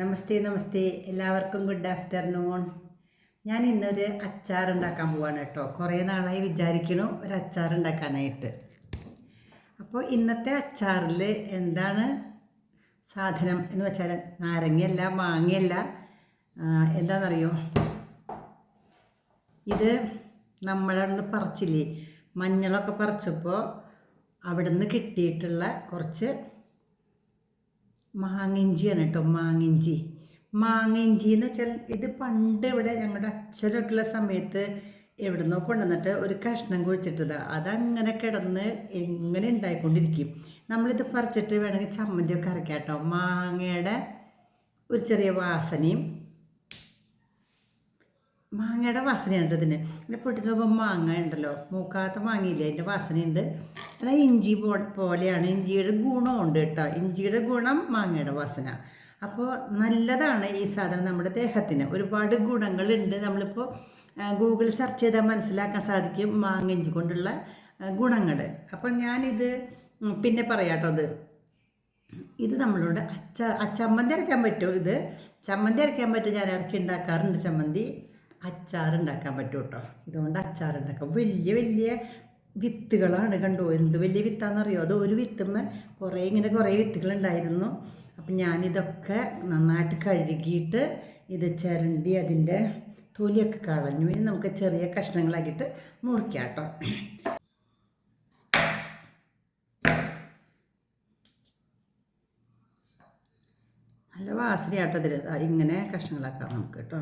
നമസ്തേ നമസ്തേ. എല്ലാവർക്കും good afternoon ഞാൻ ഇന്നൊരു അച്ചാർ ഉണ്ടാക്കാൻ പോവാണ് കേട്ടോ. കുറേ നാളായി വിചാരിക്കണു ഒരു അച്ചാർ ഉണ്ടാക്കാനായിട്ട്. അപ്പോൾ ഇന്നത്തെ അച്ചാറിൽ എന്താണ് സാധനം എന്ന് വെച്ചാൽ നാരങ്ങയല്ല മാങ്ങയല്ല. എന്താണെന്നറിയോ ഇത് നമ്മളന്ന് പറിച്ചില്ലേ? മഞ്ഞളൊക്കെ പറിച്ചപ്പോൾ അവിടുന്ന് കിട്ടിയിട്ടുള്ള കുറച്ച് മാങ്ങിഞ്ചിയാണ് കേട്ടോ മാങ്ങിഞ്ചി. മാങ്ങിഞ്ചി എന്ന് വെച്ചാൽ ഇത് പണ്ട് ഇവിടെ ഞങ്ങളുടെ അച്ഛനൊക്കെ ഉള്ള സമയത്ത് എവിടുന്നോ കൊണ്ടുവന്നിട്ട് ഒരു കഷ്ണം കുഴിച്ചിട്ടത്. അതങ്ങനെ കിടന്ന് എങ്ങനെ ഉണ്ടായിക്കൊണ്ടിരിക്കും. നമ്മളിത് പറിച്ചിട്ട് വേണമെങ്കിൽ ചമ്മന്തിയൊക്കെ അരക്കാം കേട്ടോ. മാങ്ങയുടെ ഒരു ചെറിയ വാസനയും മാങ്ങയുടെ വാസനയുണ്ട് ഇതിന്. പിന്നെ പൊട്ടിച്ച് നോക്കുമ്പോൾ മാങ്ങ ഉണ്ടല്ലോ മൂക്കാത്ത മാങ്ങയില്ലേ? അതിന്റെ വാസനയുണ്ട്. അത് ഇഞ്ചി പോ പോലെയാണ്. ഇഞ്ചിയുടെ ഗുണമുണ്ട് കേട്ടോ. ഇഞ്ചിയുടെ ഗുണം മാങ്ങയുടെ വാസന. അപ്പോൾ നല്ലതാണ് ഈ സാധനം നമ്മുടെ ദേഹത്തിന്. ഒരുപാട് ഗുണങ്ങളുണ്ട്. നമ്മളിപ്പോൾ ഗൂഗിൾ സെർച്ച് ചെയ്താൽ മനസ്സിലാക്കാൻ സാധിക്കും മാങ്ങ ഇഞ്ചി കൊണ്ടുള്ള ഗുണങ്ങൾ അപ്പം ഞാനിത് പിന്നെ പറയാട്ടോ അത് ഇത് നമ്മളോട് അച്ച ചമ്മന്തി അരയ്ക്കാൻ പറ്റുമോ ഇത്? ചമ്മന്തി അരയ്ക്കാൻ പറ്റും ഞാൻ ഇടയ്ക്ക് ഉണ്ടാക്കാറുണ്ട് ചമ്മന്തി. അച്ചാർ ഉണ്ടാക്കാൻ പറ്റും കേട്ടോ ഇതുകൊണ്ട് അച്ചാർ ഉണ്ടാക്കാം വലിയ വലിയ വിത്തുകളാണ് കണ്ടു? എന്ത് വലിയ വിത്താണെന്നറിയോ അത് ഒരു വിത്തുമ്മ കുറേ ഇങ്ങനെ കുറേ വിത്തുകൾ വിത്തുകളുണ്ടായിരുന്നു. അപ്പം ഞാനിതൊക്കെ നന്നായിട്ട് കഴുകിയിട്ട് ഇത് ചിരണ്ടി അതിന്റെ തൊലിയൊക്കെ കളഞ്ഞു. ഇനി നമുക്ക് ചെറിയ കഷ്ണങ്ങളാക്കിയിട്ട് മുറിക്കാം കേട്ടോ. നല്ല വാസനയാട്ടോ ഇതിൽ ഇങ്ങനെ കഷ്ണങ്ങളാക്കാം നമുക്ക് കേട്ടോ.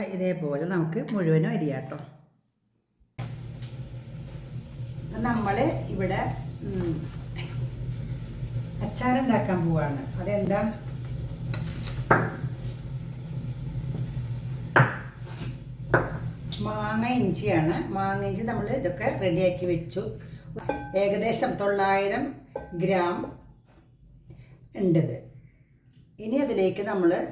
ഇതേപോലെ നമുക്ക് മുഴുവനും അരിയാട്ടോ. നമ്മൾ ഇവിടെ അച്ചാറുണ്ടാക്കാൻ പോവാണ്. അതെന്താ? മാങ്ങ ഇഞ്ചിയാണ്. മാങ്ങ ഇഞ്ചി നമ്മൾ ഇതൊക്കെ റെഡിയാക്കി വെച്ചു. ഏകദേശം തൊള്ളായിരം ഗ്രാം ഉണ്ടത്. ഇനി അതിലേക്ക് നമ്മൾ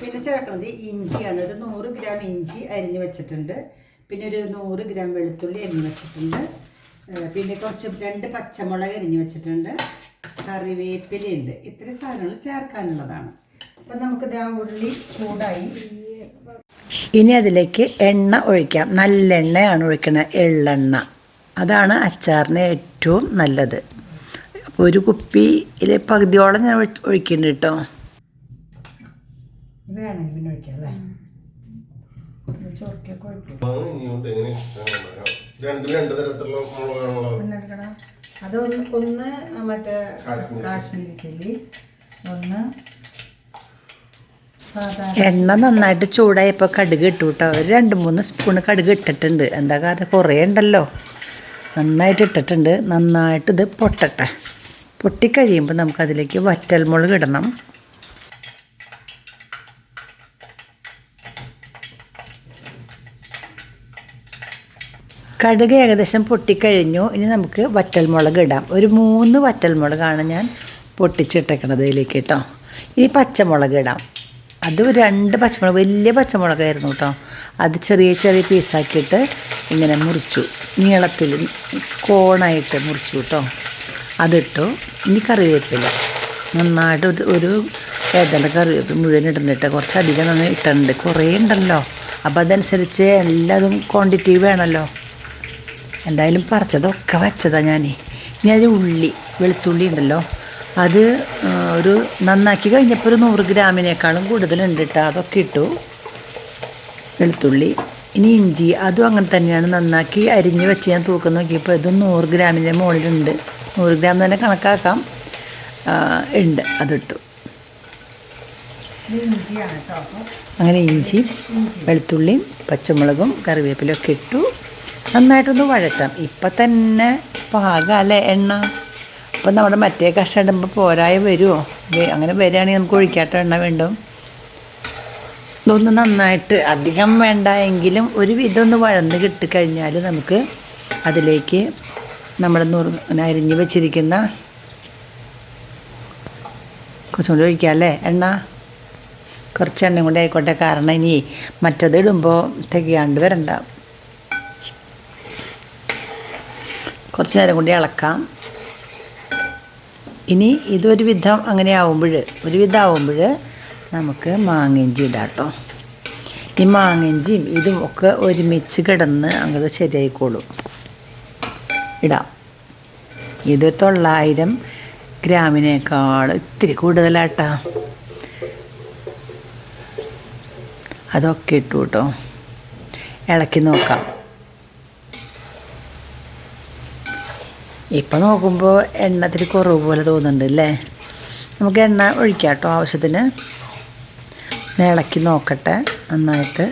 പിന്നെ ചേർക്കുന്നത് ഇഞ്ചിയാണ്. ഒരു നൂറ് ഗ്രാം ഇഞ്ചി അരിഞ്ഞ് വെച്ചിട്ടുണ്ട്. പിന്നെ ഒരു നൂറ് ഗ്രാം വെളുത്തുള്ളി അരിഞ്ഞ് വെച്ചിട്ടുണ്ട്. പിന്നെ കുറച്ച് രണ്ട് പച്ചമുളക് അരിഞ്ഞ് വെച്ചിട്ടുണ്ട്. കറിവേപ്പിലയുണ്ട് ഇത്രയും സാധനങ്ങൾ ചേർക്കാനുള്ളതാണ്. അപ്പം നമുക്കിത് ആ ഉള്ളി ചൂടായി. ഇനി അതിലേക്ക് എണ്ണ ഒഴിക്കാം. നല്ലെണ്ണയാണ് ഒഴിക്കുന്നത് എള്ളെണ്ണ. അതാണ് അച്ചാറിന് ഏറ്റവും നല്ലത്. അപ്പോൾ ഒരു കുപ്പിയിൽ പകുതിയോളം ഞാൻ ഒഴി- ഒഴിക്കുന്നുണ്ട് കേട്ടോ. വേണമെങ്കിൽ പിന്നെ ഒഴിക്കാം അല്ലേ? ചൊറുക്കൊക്കെ ഒഴിക്കും അത് ഒന്ന് ഒന്ന് മറ്റേ കാശ്മീരി. ചില്ലി ഒന്ന് എണ്ണ നന്നായിട്ട് ചൂടായപ്പോൾ കടുക് ഇട്ടു കേട്ടോ ഒരു രണ്ട് മൂന്ന് സ്പൂണ് കടുക് ഇട്ടിട്ടുണ്ട്. എന്താ കാരണം കുറേ ഉണ്ടല്ലോ. നന്നായിട്ട് ഇട്ടിട്ടുണ്ട്. നന്നായിട്ട് ഇത് പൊട്ടട്ടെ. പൊട്ടിക്കഴിയുമ്പോൾ നമുക്കതിലേക്ക് വറ്റൽമുളക് ഇടണം. കടുക് ഏകദേശം പൊട്ടിക്കഴിഞ്ഞു. ഇനി നമുക്ക് വറ്റൽമുളക് ഇടാം. ഒരു മൂന്ന് വറ്റൽമുളകാണ് ഞാൻ പൊട്ടിച്ചിട്ടേക്കണത് ഇതിലേക്ക് കേട്ടോ. ഇനി പച്ചമുളക് ഇടാം. അത് രണ്ട് പച്ചമുളക് വലിയ പച്ചമുളകായിരുന്നു കേട്ടോ. അത് ചെറിയ ചെറിയ പീസാക്കിയിട്ട് ഇങ്ങനെ മുറിച്ചു. നീളത്തിൽ കോണായിട്ട് മുറിച്ചു കേട്ടോ. അതിട്ടു. ഇനി കറിവേപ്പില. നന്നായിട്ട് ഒരു ഏതാണ്ട് കറിവേപ്പില മുഴുവൻ ഇടുന്നിട്ട് കുറച്ചധികം നന്നായി ഇട്ടിട്ടുണ്ട്. കുറേ ഉണ്ടല്ലോ. അപ്പോൾ അതനുസരിച്ച് എല്ലാതും ക്വാണ്ടിറ്റി വേണമല്ലോ. എന്തായാലും പറിച്ചതൊക്കെ വെച്ചതാണ് ഞാൻ ഇനി അതിൽ ഉള്ളി വെളുത്തുള്ളി ഉണ്ടല്ലോ. അത് ഒരു നന്നാക്കി കഴിഞ്ഞപ്പോൾ ഒരു നൂറ് ഗ്രാമിനേക്കാളും കൂടുതലുണ്ട് കേട്ടോ അതൊക്കെ ഇട്ടു. വെളുത്തുള്ളി ഇനി ഇഞ്ചി അതും അങ്ങനെ തന്നെയാണ് നന്നാക്കി അരിഞ്ഞ് വെച്ച് ഞാൻ തൂക്കം നോക്കിയപ്പോൾ ഇതും നൂറ് ഗ്രാമിന്റെ മുകളിലുണ്ട്. നൂറ് ഗ്രാം തന്നെ കണക്കാക്കാം. ഉണ്ട് അതിട്ടു. അങ്ങനെ ഇഞ്ചി വെളുത്തുള്ളിയും പച്ചമുളകും കറിവേപ്പിലൊക്കെ ഇട്ടു. നന്നായിട്ടൊന്ന് വഴറ്റാം. ഇപ്പം തന്നെ പാകമല്ലേ എണ്ണ? അപ്പം നമ്മുടെ മറ്റേ കഷ്ണം ഇടുമ്പോൾ പോരായ വരുമോ അങ്ങനെ വരികയാണെങ്കിൽ നമുക്ക് ഒഴിക്കാട്ട എണ്ണ വേണ്ടും. ഇതൊന്ന് നന്നായിട്ട് അധികം വേണ്ട എങ്കിലും ഒരു വിധം ഒന്ന് വഴന്ന് കിട്ടിക്കഴിഞ്ഞാൽ നമുക്ക് അതിലേക്ക് നമ്മൾ നുറു അരിഞ്ഞ് വെച്ചിരിക്കുന്ന കുറച്ചും കൂടി ഒഴിക്കാം അല്ലേ എണ്ണ? കുറച്ച് എണ്ണയും കൂടി ആയിക്കോട്ടെ. കാരണം ഇനി മറ്റത് ഇടുമ്പോൾ തികയാണ്ട് വരണ്ട. കുറച്ച് നേരം കൂടി ഇളക്കാം. ഇനി ഇതൊരു വിധം അങ്ങനെ ആവുമ്പോൾ ഒരു വിധം ആവുമ്പോൾ നമുക്ക് മാങ്ങയിഞ്ചി ഇടാം കേട്ടോ. ഈ മാങ്ങയിഞ്ചിയും ഇതും ഒക്കെ ഒരുമിച്ച് കിടന്ന് അങ്ങോട്ട് ശരിയായിക്കോളും. ഇടാം. ഇത് തൊള്ളായിരം ഗ്രാമിനേക്കാൾ ഇത്തിരി കൂടുതലാട്ടാ. അതൊക്കെ ഇട്ടു കേട്ടോ. ഇളക്കി നോക്കാം. ഇപ്പം നോക്കുമ്പോൾ എണ്ണത്തിൽ കുറവ് പോലെ തോന്നുന്നുണ്ട് അല്ലേ നമുക്ക് എണ്ണ ഒഴിക്കാം കേട്ടോ ആവശ്യത്തിന്. ഇളക്കി നോക്കട്ടെ നന്നായിട്ട്.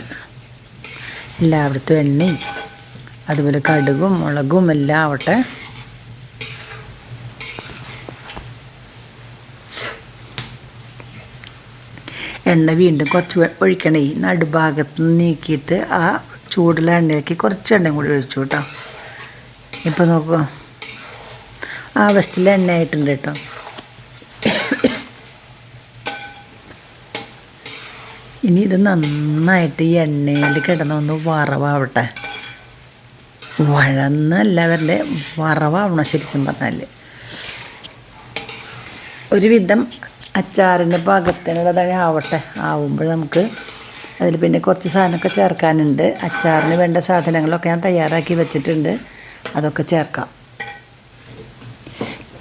എല്ലായിടത്തും എണ്ണയും അതുപോലെ കടുകും മുളകും എല്ലാം ആവട്ടെ. എണ്ണ വീണ്ടും കുറച്ച് ഒഴിക്കണേ. നടുഭാഗത്ത് നിന്ന് നീക്കിയിട്ട് ആ ചൂടുള്ള എണ്ണയിലേക്ക് കുറച്ച് എണ്ണയും കൂടി ഒഴിച്ചു കേട്ടോ ഇപ്പം നോക്കുക ആ അവസ്ഥയിൽ എണ്ണ ആയിട്ടുണ്ട് കേട്ടോ. ഇനി ഇത് നന്നായിട്ട് ഈ എണ്ണയിൽ കിടന്നൊന്ന് വറവാവട്ടെ. വഴന്നല്ല അവരുടെ വറവാവണം ശരിക്കും പറഞ്ഞാൽ ഒരുവിധം അച്ചാറിന്റെ പാകത്തിനുള്ളതായി ആവട്ടെ. ആവുമ്പോൾ നമുക്ക് അതിൽ പിന്നെ കുറച്ച് സാധനമൊക്കെ ചേർക്കാനുണ്ട്. അച്ചാറിന് വേണ്ട സാധനങ്ങളൊക്കെ ഞാൻ തയ്യാറാക്കി വെച്ചിട്ടുണ്ട്. അതൊക്കെ ചേർക്കാം.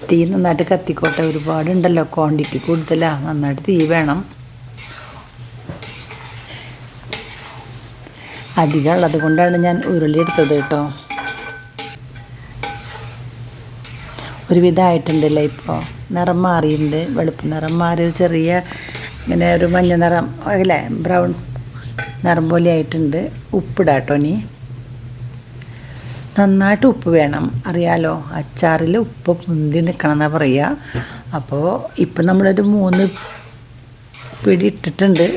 തീ നന്നായിട്ട് കത്തിക്കോട്ടെ. ഒരുപാടുണ്ടല്ലോ. ക്വാണ്ടിറ്റി കൂടുതലാണ് നന്നായിട്ട് തീ വേണം. അധികം ഉള്ളത് കൊണ്ടാണ് ഞാൻ ഉരുളി എടുത്തത് കേട്ടോ. ഒരുവിധമായിട്ടുണ്ടല്ലേ ഇപ്പോൾ നിറം മാറിയിട്ടുണ്ട്. വെളുപ്പ് നിറം മാറി. ഒരു ചെറിയ ഇങ്ങനെ ഒരു മഞ്ഞ നിറം അല്ലേ? ബ്രൗൺ നിറം പോലെ ആയിട്ടുണ്ട്. ഉപ്പിടാട്ടോ ഇനി. നന്നായിട്ട് ഉപ്പ് വേണം. അറിയാലോ? അച്ചാറിൽ ഉപ്പ് പൊന്തി നിൽക്കണം എന്നാണ് പറയുക അപ്പോൾ ഇപ്പം നമ്മളൊരു മൂന്ന് പിടി ഇട്ടിട്ടുണ്ട്.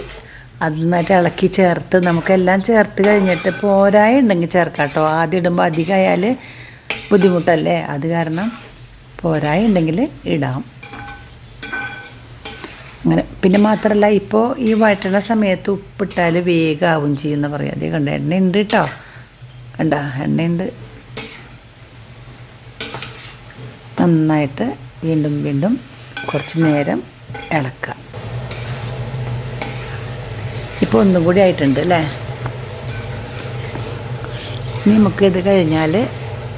അത് നന്നായിട്ട് ഇളക്കി ചേർത്ത് നമുക്കെല്ലാം ചേർത്ത് കഴിഞ്ഞിട്ട് പോരായ ഉണ്ടെങ്കിൽ ചേർക്കാം കേട്ടോ. ആദ്യം ഇടുമ്പോൾ അധികമായാൽ ബുദ്ധിമുട്ടല്ലേ? അത് കാരണം പോരായ ഉണ്ടെങ്കിൽ ഇടാം. അങ്ങനെ പിന്നെ മാത്രമല്ല ഇപ്പോൾ ഈ വഴറ്റുന്ന സമയത്ത് ഉപ്പിട്ടാൽ വേഗമാവും ചെയ്യുമെന്ന് പറയാം. അതേ കണ്ട എണ്ണയുണ്ട് കേട്ടോ. കണ്ട എണ്ണയുണ്ട്. നന്നായിട്ട് വീണ്ടും വീണ്ടും കുറച്ച് നേരം ഇളക്കുക. ഇപ്പോൾ ഒന്നും കൂടി ആയിട്ടുണ്ട് അല്ലേ? ഇനി നമുക്കിത് കഴിഞ്ഞാൽ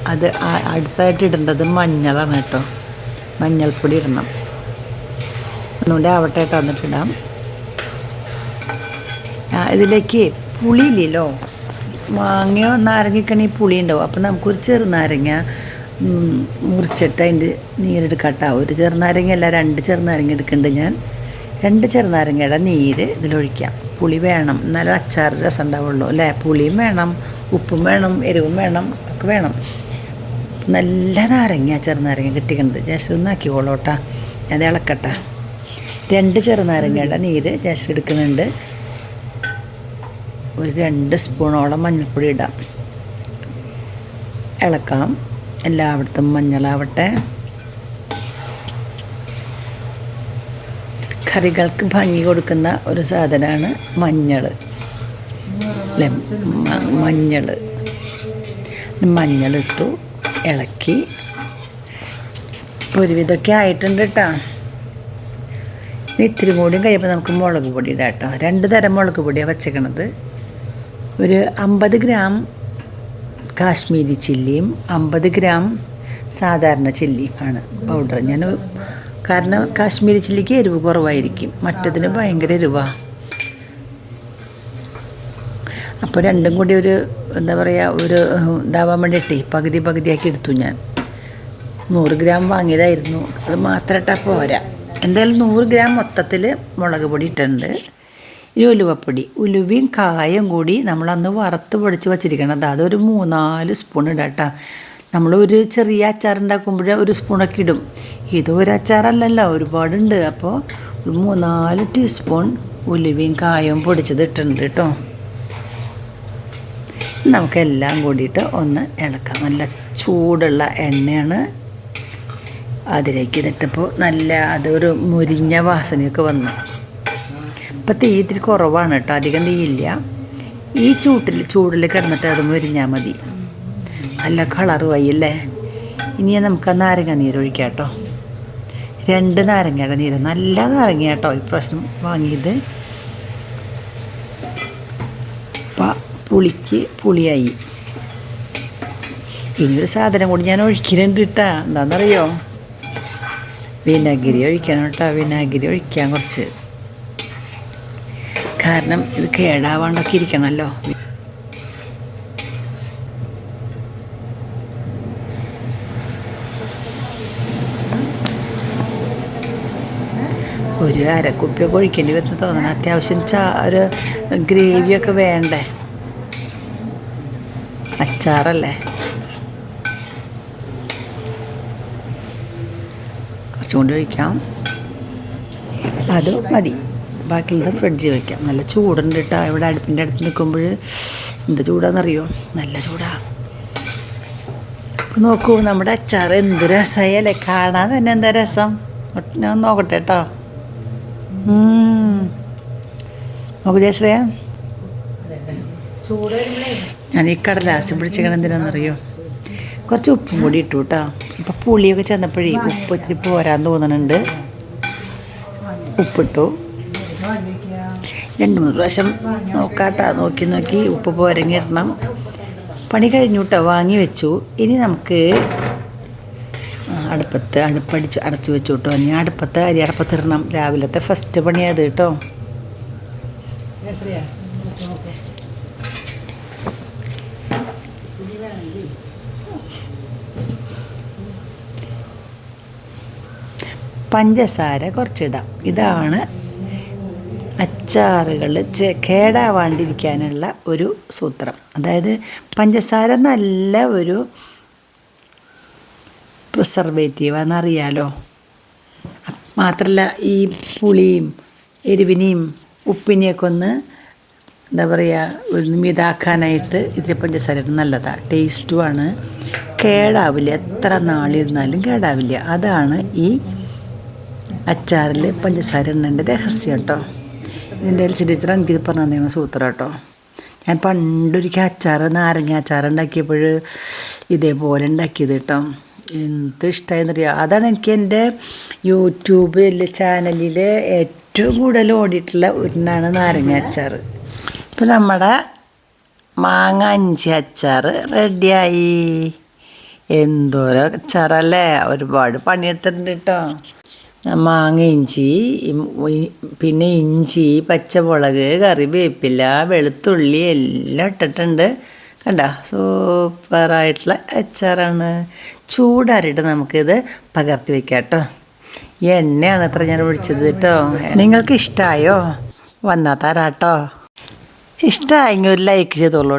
അത് അടുത്തായിട്ട് ഇടേണ്ടത് മഞ്ഞളാണ് കേട്ടോ. മഞ്ഞൾപ്പൊടി ഇടണം. ഒന്നുകൂടി ആവട്ടെ കേട്ടോ ആ, ഇതിലേക്ക് പുളിയില്ലല്ലോ മാങ്ങയോ നാരങ്ങക്കണി പുളി ഉണ്ടാവും അപ്പം നമുക്കൊരു ചെറുനാരങ്ങ മുറിച്ചിട്ട് അതിന്റെ കേട്ടോ ഒരു ചെറുനാരങ്ങ അല്ല രണ്ട് ചെറുനാരങ്ങ എടുക്കുന്നുണ്ട് ഞാൻ. രണ്ട് ചെറുനാരങ്ങയുടെ നീര് ഇതിലൊഴിക്കാം. പുളി വേണം. എന്നാലും അച്ചാർ രസം ഉണ്ടാവുള്ളൂ അല്ലേ? പുളിയും വേണം ഉപ്പും വേണം എരിവും വേണം ഒക്കെ വേണം. നല്ല നാരങ്ങ ചെറുനാരങ്ങ കിട്ടിക്കുന്നത് ജസ്റ്റ് ഒന്ന് ആക്കിക്കോളൂട്ടാ അത് ഇളക്കട്ടെ. രണ്ട് ചെറുനാരങ്ങയുടെ നീര് ജസ്റ്റ് എടുക്കുന്നുണ്ട്. ഒരു രണ്ട് സ്പൂണോളം മഞ്ഞൾപ്പൊടി ഇടാം. ഇളക്കാം. എല്ലായിടത്തും മഞ്ഞളാവട്ടെ. കറികൾക്ക് ഭംഗി കൊടുക്കുന്ന ഒരു സാധനമാണ് മഞ്ഞൾ അല്ലെ? മഞ്ഞൾ മഞ്ഞളിട്ടു ഇളക്കി. ഒരുവിധമൊക്കെ ആയിട്ടുണ്ട് കേട്ടോ ഇത്തിരി കൂടിയും കഴിയുമ്പോൾ നമുക്ക് മുളക് പൊടി ഇടാം കേട്ടോ രണ്ട് തരം മുളക് പൊടിയാണ് വച്ചേക്കണത്. ഒരു അമ്പത് ഗ്രാം കാശ്മീരി ചില്ലിയും അമ്പത് ഗ്രാം സാധാരണ ചില്ലിയും ആണ് പൗഡർ ഞാൻ കാരണം കാശ്മീരി ചില്ലിക്ക് എരിവ് കുറവായിരിക്കും. മറ്റതിന് ഭയങ്കര എരിവാണ് അപ്പോൾ രണ്ടും കൂടി ഒരു എന്താ പറയുക ഒരു ഇതാവാൻ വേണ്ടിയിട്ടേ പകുതി പകുതിയാക്കി എടുത്തു ഞാൻ. നൂറ് ഗ്രാം വാങ്ങിയതായിരുന്നു. അത് മാത്രം ഇട്ടാൽ പോരാ. എന്തായാലും നൂറ് ഗ്രാം മൊത്തത്തിൽ മുളക് പൊടി ഇട്ടിട്ടുണ്ട്. ഇനി ഉലുവപ്പൊടി. ഉലുവയും കായും കൂടി നമ്മളന്ന് വറുത്ത് പൊടിച്ച് വച്ചിരിക്കണത് അതൊരു മൂന്നാൽ സ്പൂൺ ഇടാം നമ്മൾ ഒരു ചെറിയ അച്ചാർ ഉണ്ടാക്കുമ്പോൾ ഒരു സ്പൂണൊക്കെ ഇടും. ഇത് ഒരു അച്ചാറല്ലല്ലോ ഒരുപാടുണ്ട്. അപ്പോൾ ഒരു മൂന്നാൽ ടീസ്പൂൺ ഉലുവയും കായവും പൊടിച്ചത് ഇട്ടിട്ടുണ്ട് കേട്ടോ. നമുക്കെല്ലാം കൂടിയിട്ട് ഒന്ന് ഇളക്കാം. നല്ല ചൂടുള്ള എണ്ണയാണ് അതിലേക്ക് ഇതിട്ടപ്പോൾ നല്ല അതൊരു മുരിഞ്ഞ വാസനയൊക്കെ വന്നു. ഇപ്പം തീ ഇത്തിരി കുറവാണ് കേട്ടോ അധികം തീയില്ല. ഈ ചൂട്ടിൽ ചൂടിൽ കിടന്നിട്ട് അത് മുരിഞ്ഞാൽ മതി. നല്ല കളറുമായി അല്ലേ ഇനി നമുക്ക് ആ നാരങ്ങ നീര് ഒഴിക്കാം കേട്ടോ രണ്ട് നാരങ്ങയുടെ നീര്. നല്ല നാരങ്ങ കേട്ടോ ഇപ്രാവശ്യം വാങ്ങിയത്. പുളിക്ക് പുളിയായി. ഇനിയൊരു സാധനം കൂടി ഞാൻ ഒഴിക്കലുണ്ട് കേട്ടാ എന്താണെന്നറിയോ വിനാഗിരി ഒഴിക്കണം കേട്ടോ വിനാഗിരി ഒഴിക്കാൻ കുറച്ച്. കാരണം ഇത് കേടാവാണ്ടൊക്കെ ഇരിക്കണമല്ലോ ഒരു അരക്കുപ്പിയൊക്കെ ഒഴിക്കേണ്ടി വരുന്ന തോന്നണം അത്യാവശ്യം ഒരു ഗ്രേവിയൊക്കെ വേണ്ടേ? അച്ചാറല്ലേ? കുറച്ചും കൂടി ഒഴിക്കാം. അത് മതി. ബാക്കിയുള്ളത് ഫ്രിഡ്ജിൽ വയ്ക്കാം നല്ല ചൂടുണ്ട് കേട്ടോ ഇവിടെ അടുപ്പിന്റെ അടുത്ത് നിൽക്കുമ്പോൾ എന്ത് ചൂടാണെന്നറിയോ നല്ല ചൂടാ. നോക്കൂ നമ്മുടെ അച്ചാർ എന്ത് രസമായല്ലേ കാണാൻ തന്നെ എന്താ രസം? ഞാൻ നോക്കട്ടെ കേട്ടോ. നോക്കൂ ജയശ്രയ ഞാൻ ഈ കടലാസ് പിടിച്ചിരിക്കണം എന്തിനാണെന്നറിയോ കുറച്ച് ഉപ്പും കൂടി ഇട്ടു കേട്ടോ ഇപ്പം പുളിയൊക്കെ ചെന്നപ്പോഴേ ഉപ്പ് ഇത്തിരി പോരാൻ തോന്നുന്നുണ്ട് ഉപ്പിട്ടു. രണ്ട് മൂന്ന് പ്രാവശ്യം നോക്കാട്ട. നോക്കി നോക്കി ഉപ്പ് പോരങ്ങിടണം പണി കഴിഞ്ഞൂട്ടോ. വാങ്ങി വെച്ചു. ഇനി നമുക്ക് അടുപ്പത്ത് അടുപ്പടിച്ച് അടച്ചു വെച്ചു കേട്ടോ ഇനി അടുപ്പത്ത് അരി അടുപ്പത്തിടണം. രാവിലത്തെ ഫസ്റ്റ് പണിയത് കേട്ടോ. പഞ്ചസാര കുറച്ചിടാം. ഇതാണ് അച്ചാറുകൾ കേടാവാണ്ടിരിക്കാനുള്ള ഒരു സൂത്രം. അതായത് പഞ്ചസാര നല്ല ഒരു പ്രിസർവേറ്റീവ് എന്നറിയാലോ മാത്രമല്ല ഈ പുളിയും എരിവിനെയും ഉപ്പിനെയൊക്കെ ഒന്ന് എന്താ പറയുക ഒരു മിതാക്കാനായിട്ട് ഇതിലെ പഞ്ചസാര നല്ലതാണ് ടേസ്റ്റുമാണ് കേടാവില്ല. എത്ര നാളിരുന്നാലും കേടാവില്ല. അതാണ് ഈ അച്ചാറിൽ പഞ്ചസാര ഇടുന്നതിന്റെ രഹസ്യം കേട്ടോ ഇതിന്റെ എൽ സി ടീച്ചർ എനിക്കിത് പറഞ്ഞു തന്നെയാണ് സൂത്രം കേട്ടോ. ഞാൻ പണ്ടൊരിക്കൽ അച്ചാർ നാരങ്ങ അച്ചാർ ഉണ്ടാക്കിയപ്പോൾ ഇതേപോലെ ഉണ്ടാക്കിയത് കേട്ടോ. എന്ത് ഇഷ്ടമായെന്നറിയാം അതാണ് എനിക്ക് എന്റെ യൂട്യൂബിൽ ചാനലിൽ ഏറ്റവും കൂടുതൽ ഓടിയിട്ടുള്ള ഒന്നാണ് നാരങ്ങ അച്ചാർ ഇപ്പം നമ്മുടെ മാങ്ങ അഞ്ചി അച്ചാർ റെഡിയായി. എന്തോരോ അച്ചാറല്ലേ? ഒരുപാട് പണിയെടുത്തിട്ടുണ്ട് കേട്ടോ. മാങ്ങ ഇഞ്ചി പിന്നെ ഇഞ്ചി പച്ചമുളക് കറിവേപ്പില വെളുത്തുള്ളി എല്ലാം ഇട്ടിട്ടുണ്ട്. കണ്ട? സൂപ്പറായിട്ടുള്ള അച്ചാറാണ്. ചൂടാറിയിട്ട് നമുക്കിത് പകർത്തി വെക്കാം കേട്ടോ. എണ്ണയാണ് അത്ര ഞാൻ ഒഴിച്ചത് കേട്ടോ. നിങ്ങൾക്ക് ഇഷ്ടമായോ വന്നാൽ തരാട്ടോ ഇഷ്ടമായെങ്കിൽ ഒരു ലൈക്ക് ചെയ്തോളൂ